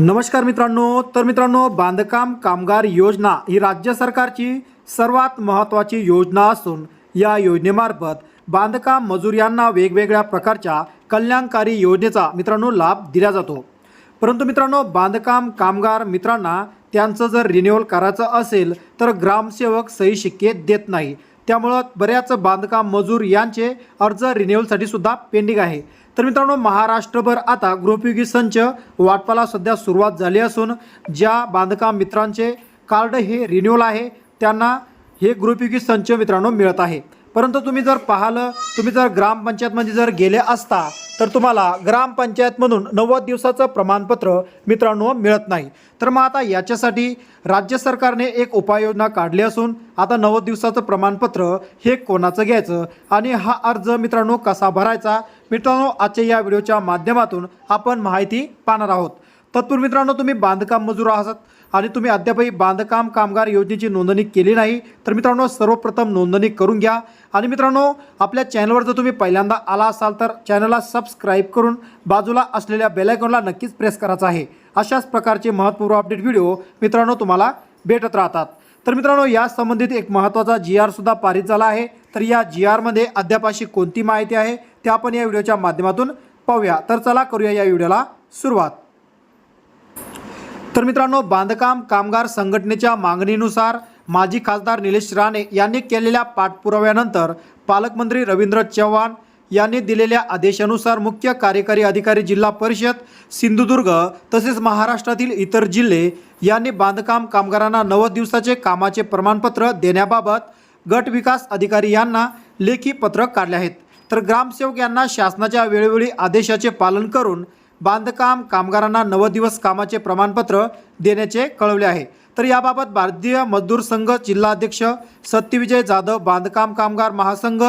नमस्कार मित्रांनो तर मित्रांनो बांधकाम कामगार योजना ही राज्य सरकारची सर्वात महत्त्वाची योजना असून या योजनेमार्फत बांधकाम मजूर यांना वेगवेगळ्या प्रकारच्या कल्याणकारी योजनेचा मित्रांनो लाभ दिला जातो. परंतु मित्रांनो बांधकाम कामगार मित्रांना त्यांचं जर रिन्युअल करायचं असेल तर ग्रामसेवक सही शिक्के देत नाही. त्यामुळं बऱ्याच बांधकाम मजूर यांचे अर्ज रिन्युअलसाठी सुद्धा पेंडिंग आहे. तर मित्रांनो महाराष्ट्रभर आता गृहोपयोगी संच वाटपाला सध्या सुरुवात झाली असून ज्या बांधकाम मित्रांचे कार्ड हे रिन्युअल आहे त्यांना हे गृहोपयोगी संच मित्रांनो मिळत आहे. परंतु तुम्ही जर पाहिलं तुम्ही जर ग्रामपंचायतमध्ये जर गेले असता तर तुम्हाला ग्रामपंचायतमधून नव्वद दिवसाचं प्रमाणपत्र मित्रांनो मिळत नाही. तर मग आता याच्यासाठी राज्य सरकारने एक उपाययोजना काढली असून आता नव्वद दिवसाचं प्रमाणपत्र हे कोणाचं घ्यायचं आणि हा अर्ज मित्रांनो कसा भरायचा? मित्रांनो आजच्या या व्हिडिओच्या माध्यमातून आपण माहिती पाहणार आहोत. तत्पूर्वी मित्रांनो तुम्ही बांधकाम मजूर आहात आणि तुम्ही अद्यापही बांधकाम कामगार योजनेची नोंदणी केली नाही तर मित्रांनो सर्वप्रथम नोंदणी करून घ्या. आणि मित्रांनो आपल्या चॅनलवर जर तुम्ही पहिल्यांदा आला असाल तर चॅनलला सबस्क्राईब करून बाजूला असलेल्या बेलायकॉनला नक्कीच प्रेस करायचा आहे. अशाच प्रकारचे महत्त्वपूर्ण अपडेट व्हिडिओ मित्रांनो तुम्हाला भेटत राहतात. तर मित्रांनो या संबंधित एक महत्त्वाचा जी आरसुद्धा पारित झाला आहे. तर या जी आरमध्ये अद्याप अशी कोणती माहिती आहे ते आपण या व्हिडिओच्या माध्यमातून पाहूया. तर चला करूया या व्हिडिओला सुरुवात. तर मित्रांनो बांधकाम कामगार संघटनेच्या मागणीनुसार माजी खासदार निलेश राणे यांनी केलेल्या पाठपुराव्यानंतर पालकमंत्री रवींद्र चव्हाण यांनी दिलेल्या आदेशानुसार मुख्य कार्यकारी अधिकारी जिल्हा परिषद सिंधुदुर्ग तसेच महाराष्ट्रातील इतर जिल्हे यांनी बांधकाम कामगारांना नव्वद दिवसाचे कामाचे प्रमाणपत्र देण्याबाबत गट विकास अधिकारी यांना लेखी पत्र काढले आहेत. तर ग्रामसेवक यांना शासनाच्या वेळोवेळी आदेशाचे पालन करून बांधकाम कामगारांना नव्वद दिवस कामाचे प्रमाणपत्र देण्याचे कळवले आहे. तर याबाबत भारतीय मजदूर संघ जिल्हाध्यक्ष सत्यविजय जाधव बांधकाम कामगार महासंघ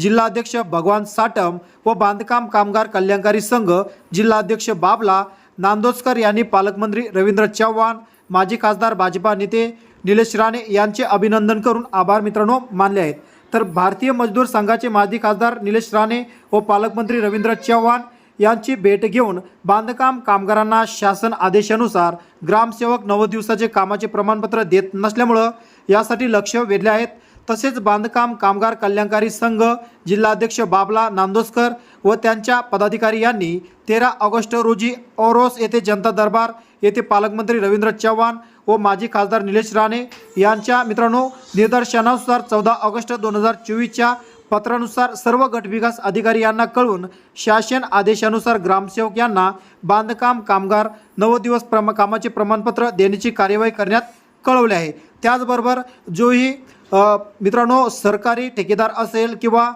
जिल्हाध्यक्ष भगवान साटम व बांधकाम कामगार कल्याणकारी संघ जिल्हाध्यक्ष बाबला नांदोजकर यांनी पालकमंत्री रवींद्र चव्हाण माजी खासदार भाजपा नेते निलेश राणे यांचे अभिनंदन करून आभार मित्रांनो मानले आहेत. तर भारतीय मजदूर संघाचे माजी खासदार निलेश राणे व पालकमंत्री रवींद्र चव्हाण यांची भेट घेऊन बांधकाम कामगारांना शासन आदेशानुसार ग्रामसेवक नव्वद दिवसाचे कामाचे प्रमाणपत्र देत नसल्यामुळं यासाठी लक्ष वेधले आहेत. तसेच बांधकाम कामगार कल्याणकारी संघ जिल्हाध्यक्ष बाबला नांदोसकर व त्यांच्या पदाधिकारी यांनी तेरा ऑगस्ट रोजी ओरोस येथे जनता दरबार येथे पालकमंत्री रवींद्र चव्हाण व माजी खासदार निलेश राणे यांच्या मित्रांनो निदर्शनानुसार चौदा ऑगस्ट दोन हजार चोवीसच्या पत्रानुसार सर्व गट विकास अधिकारी यांना कळवून शासन आदेशानुसार ग्रामसेवक यांना बांधकाम कामगार नवदिवस दिवस प्रम कामाचे प्रमाणपत्र देण्याची कार्यवाही करण्यात कळवले आहे. त्याचबरोबर जोही मित्रांनो सरकारी ठेकेदार असेल किंवा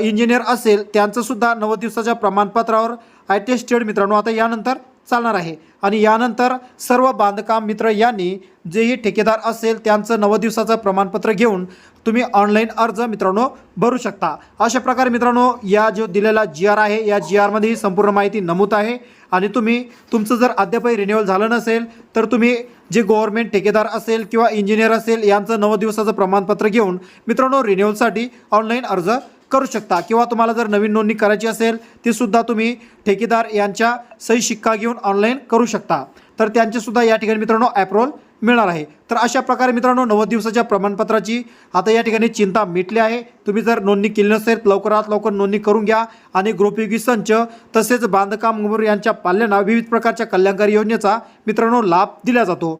इंजिनियर असेल त्यांचंसुद्धा नव्वद दिवसाच्या प्रमाणपत्रावर ॲटेस्टेड मित्रांनो आता यानंतर चालणार आहे. आणि यानंतर सर्व बांधकाम मित्र यांनी जेही ठेकेदार असेल त्यांचं नव्वद दिवसाचं प्रमाणपत्र घेऊन तुम्ही ऑनलाईन अर्ज मित्रांनो भरू शकता. अशा प्रकारे मित्रांनो या जो दिलेला जी आर आहे या जी आरमध्ये ही संपूर्ण माहिती नमूद आहे. आणि तुम्ही तुमचं जर अद्यापही रिन्युअल झालं नसेल तर तुम्ही जे गव्हर्नमेंट ठेकेदार असेल किंवा इंजिनियर असेल यांचं नव्वद दिवसाचं प्रमाणपत्र घेऊन मित्रांनो रिन्युअलसाठी ऑनलाईन अर्ज करू शकता. किंवा तुम्हाला जर नवीन नोंदणी करायची असेल ती सुद्धा तुम्ही ठेकेदार यांच्या सही शिक्का घेऊन ऑनलाईन करू शकता. तर त्यांचे सुद्धा या ठिकाणी मित्रांनो ॲप्रोल मिळणार आहे. तर अशा प्रकारे मित्रांनो नव्वद दिवसाच्या प्रमाणपत्राची आता या ठिकाणी चिंता मिटली आहे. तुम्ही जर नोंदणी केली नसेल लवकरात लवकर नोंदणी करून घ्या. आणि गृहोपयोगी संच तसेच बांधकाम यांच्या पाल्यांना विविध प्रकारच्या कल्याणकारी योजनेचा मित्रांनो लाभ दिला जातो.